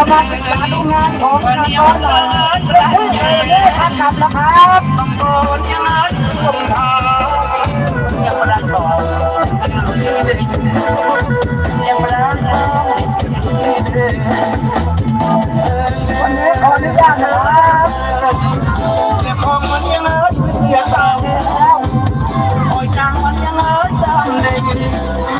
เอามาศึกษาดูงานของนักร้องหน่อยผู้เชี่ยวชาทางกับนะครับต้องโดนยังไงต้องทำยังไม่ได้ต่อยังไม่ได้วันนี้ขออนุญาตนะครับเก็บของมันยังเไงเสียตาแล้วคอยจังมันยังไงจังได้